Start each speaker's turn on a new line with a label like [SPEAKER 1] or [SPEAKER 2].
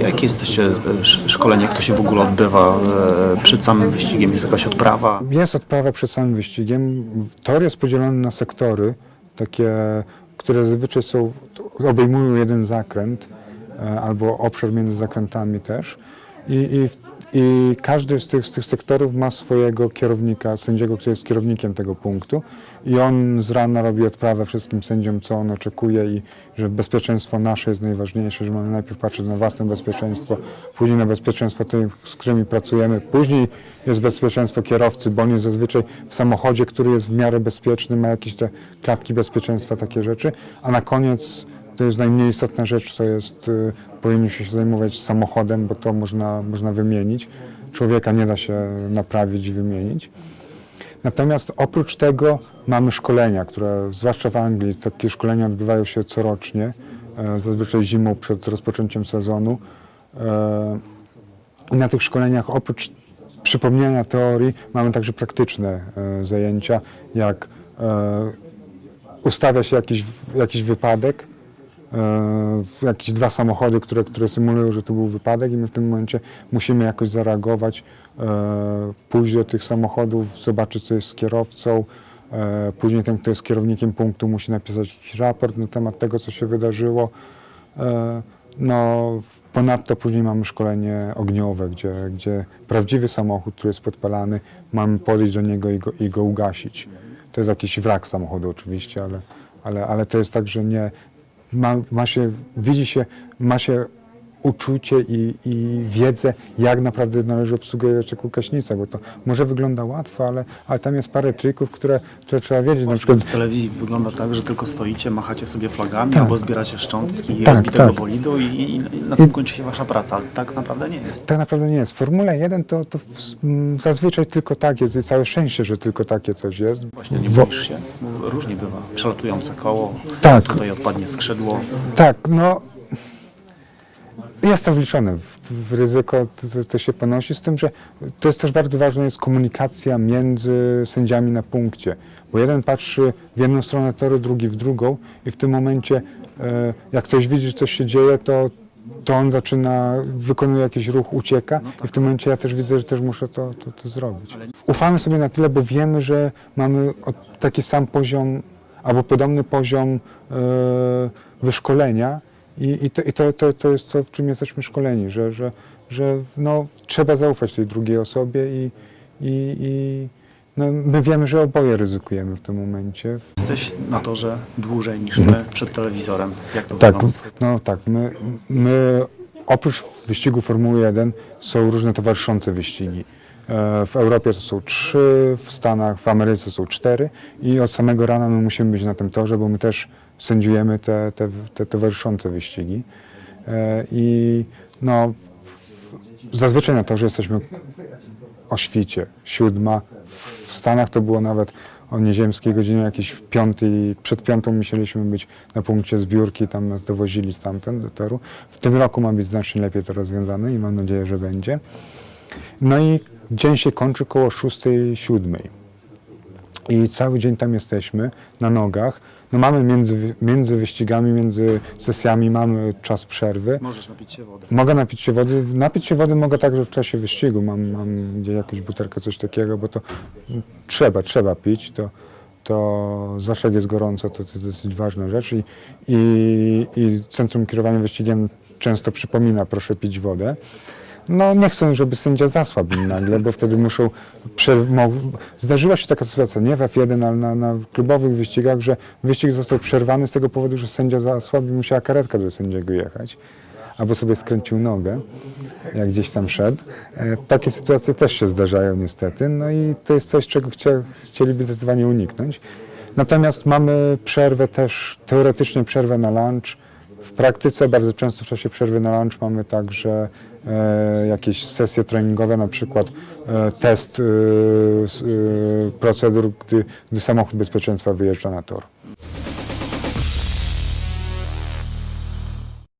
[SPEAKER 1] Jakie jesteście e, sz- szkolenie, jak to się w ogóle odbywa e, przed samym wyścigiem? Jest jakaś odprawa?
[SPEAKER 2] Jest odprawa przed samym wyścigiem. Tor jest podzielony na sektory, takie, które zazwyczaj są, obejmują jeden zakręt e, albo obszar między zakrętami też. I, i, i każdy z tych, z tych sektorów ma swojego kierownika, sędziego, który jest kierownikiem tego punktu. I on z rana robi odprawę wszystkim sędziom, co on oczekuje i że bezpieczeństwo nasze jest najważniejsze, że mamy najpierw patrzeć na własne bezpieczeństwo, później na bezpieczeństwo tych, z którymi pracujemy, później jest bezpieczeństwo kierowcy, bo on jest zazwyczaj w samochodzie, który jest w miarę bezpieczny, ma jakieś te klatki bezpieczeństwa, takie rzeczy, a na koniec to jest najmniej istotna rzecz, to jest, y, powinniśmy się zajmować samochodem, bo to można, można wymienić. Człowieka nie da się naprawić i wymienić. Natomiast oprócz tego mamy szkolenia, które zwłaszcza w Anglii, takie szkolenia odbywają się corocznie, e, zazwyczaj zimą przed rozpoczęciem sezonu. E, I na tych szkoleniach oprócz przypomnienia teorii mamy także praktyczne e, zajęcia, jak ustawia się jakiś, jakiś wypadek, jakieś dwa samochody, które, które symulują, że to był wypadek i my w tym momencie musimy jakoś zareagować, e, pójść do tych samochodów, zobaczyć co jest z kierowcą, e, później ten, kto jest kierownikiem punktu musi napisać jakiś raport na temat tego, co się wydarzyło. E, No, ponadto później mamy szkolenie ogniowe, gdzie, gdzie prawdziwy samochód, który jest podpalany, mamy podejść do niego i go, i go ugasić. To jest jakiś wrak samochodu oczywiście, ale, ale, ale to jest tak, że nie, ma, ma się, widzi się, ma się uczucie i, i wiedzę, jak naprawdę należy obsługiwać taką kaśnicę, bo to może wygląda łatwo, ale, ale tam jest parę trików, które, które trzeba wiedzieć. Na przykład
[SPEAKER 1] W telewizji wygląda tak, że tylko stoicie, machacie sobie flagami
[SPEAKER 2] Tak.
[SPEAKER 1] albo zbieracie szczątki
[SPEAKER 2] Tak,
[SPEAKER 1] rozbitego
[SPEAKER 2] tak.
[SPEAKER 1] bolidu i, i na tym kończy się wasza praca, ale tak naprawdę nie jest.
[SPEAKER 2] tak naprawdę nie jest. W Formule 1 to, to zazwyczaj tylko tak jest i całe szczęście, że tylko takie coś jest.
[SPEAKER 1] Właśnie nie boisz się, bo różnie bywa. Przelatujące koło,
[SPEAKER 2] Tak.
[SPEAKER 1] tutaj odpadnie skrzydło.
[SPEAKER 2] Tak, no jest to wliczone w, w ryzyko, to, to, się ponosi, z tym, że to jest też bardzo ważna jest komunikacja między sędziami na punkcie, bo jeden patrzy w jedną stronę toru, drugi w drugą i w tym momencie e, jak ktoś widzi, że coś się dzieje, to, to on zaczyna, wykonuje jakiś ruch, ucieka i w tym momencie ja też widzę, że też muszę to, to, to zrobić. Ufamy sobie na tyle, bo wiemy, że mamy taki sam poziom albo podobny poziom e, wyszkolenia i, i, to, i to, to, to jest to, w czym jesteśmy szkoleni, że, że, że no, trzeba zaufać tej drugiej osobie i, i, i no, my wiemy, że oboje ryzykujemy w tym momencie.
[SPEAKER 1] Jesteś na torze dłużej niż my przed telewizorem. Jak to
[SPEAKER 2] Mhm. Tak,
[SPEAKER 1] wygląda?
[SPEAKER 2] no tak, my, my oprócz wyścigu Formuły 1 są różne towarzyszące wyścigi. E, W Europie to są trzy, w Stanach, w Ameryce są cztery i od samego rana my musimy być na tym torze, bo my też sędziujemy te, te, te towarzyszące wyścigi. E, I no, zazwyczaj na torze jesteśmy o świcie, siódma. W Stanach to było nawet o nieziemskiej godzinie jakieś w piątej, przed piątą musieliśmy być na punkcie zbiórki, tam nas dowozili stamtąd do toru. W tym roku ma być znacznie lepiej to rozwiązane i mam nadzieję, że będzie. No i dzień się kończy koło szóstej, siódmej. I cały dzień tam jesteśmy, na nogach. No mamy między, między wyścigami, między sesjami mamy czas przerwy.
[SPEAKER 1] Możesz napić się wody.
[SPEAKER 2] Mogę napić się wody. Napić się wody mogę także w czasie wyścigu. Mam, mam gdzie jakąś butelkę, coś takiego, bo to trzeba, trzeba pić. To, to zawsze jak jest gorąco, to to jest dosyć ważna rzecz. I, i, i Centrum Kierowania Wyścigiem często przypomina, proszę pić wodę. No nie chcą, żeby sędzia zasłabł im nagle, bo wtedy muszą... Zdarzyła się taka sytuacja, nie w F1, ale na, na klubowych wyścigach, że wyścig został przerwany z tego powodu, że sędzia zasłabł i musiała karetka do sędziego jechać albo sobie skręcił nogę, jak gdzieś tam szedł. E, Takie sytuacje też się zdarzają niestety, no i to jest coś, czego chcia, chcieliby zdecydowanie uniknąć. Natomiast mamy przerwę też, teoretycznie przerwę na lunch. W praktyce bardzo często w czasie przerwy na lunch mamy także e, jakieś sesje treningowe, na przykład e, test e, e, procedur, gdy, gdy samochód bezpieczeństwa wyjeżdża na tor.